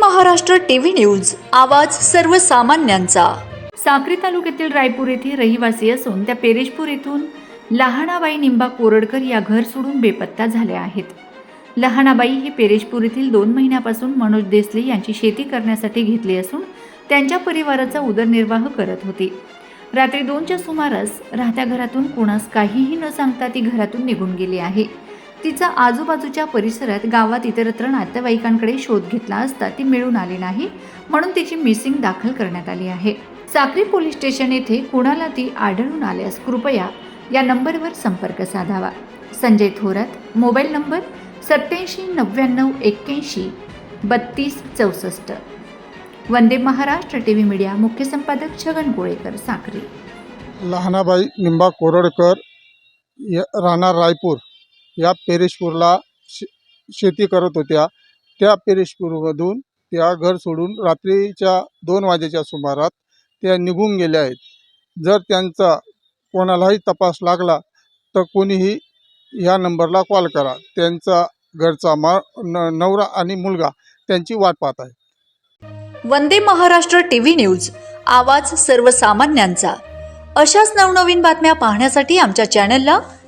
Maharashtra TV news. आवाज सर्वसामान्यांचा. साक्री तालुक्यातील रायपूर येथे रहिवासी असून त्या पेरेशपूर येथून लहाणाबाई निंबा कोरडकर या घर सोडून बेपत्ता झाल्या आहेत. लहाणाबाई हे पेरेशपूर येथील दोन महिन्यापासून मनोज देसले यांची शेती करण्यासाठी घेतली असून त्यांच्या परिवाराचा उदरनिर्वाह करत होती. रात्री दोनच्या सुमारास राहत्या घरातून कोणास काहीही न सांगता ती घरातून निघून गेली आहे. तिचा आजूबाजूच्या परिसरात गावात इतरत्र नातेवाईकांकडे शोध घेतला असता ती मिळून आली नाही म्हणून तिची मिसिंग दाखल करण्यात आली आहे. साक्री पोलीस स्टेशन येथे कुणाला ती आढळून आल्यास कृपया या नंबरवर संपर्क साधावा. संजय थोरात मोबाईल नंबर सत्याऐंशी नव्याण्णव एक्क्याऐंशी बत्तीस चौसष्ट. Vande Maharashtra T V media मुख्य संपादक छगन गोळेकर साक्री. लहानाबाई निंबा कोरडकर या राहणार रायपूर. या पेरेशपूरला शे शेती करत होत्या. त्या पेरेशपूरमधून त्या घर सोडून रात्रीच्या दोन वाजेच्या सुमारात त्या निघून गेल्या आहेत. जर त्यांचा कोणालाही तपास लागला तर कोणीही ह्या नंबरला कॉल करा. त्यांचा घरचा मा न नवरा आणि मुलगा त्यांची वाट पाहत आहे. वंदे महाराष्ट्र टीव्ही न्यूज आवाज सर्वसामान्यांचा. अशाच नवनवीन बातम्या पाहण्यासाठी आमच्या चॅनलला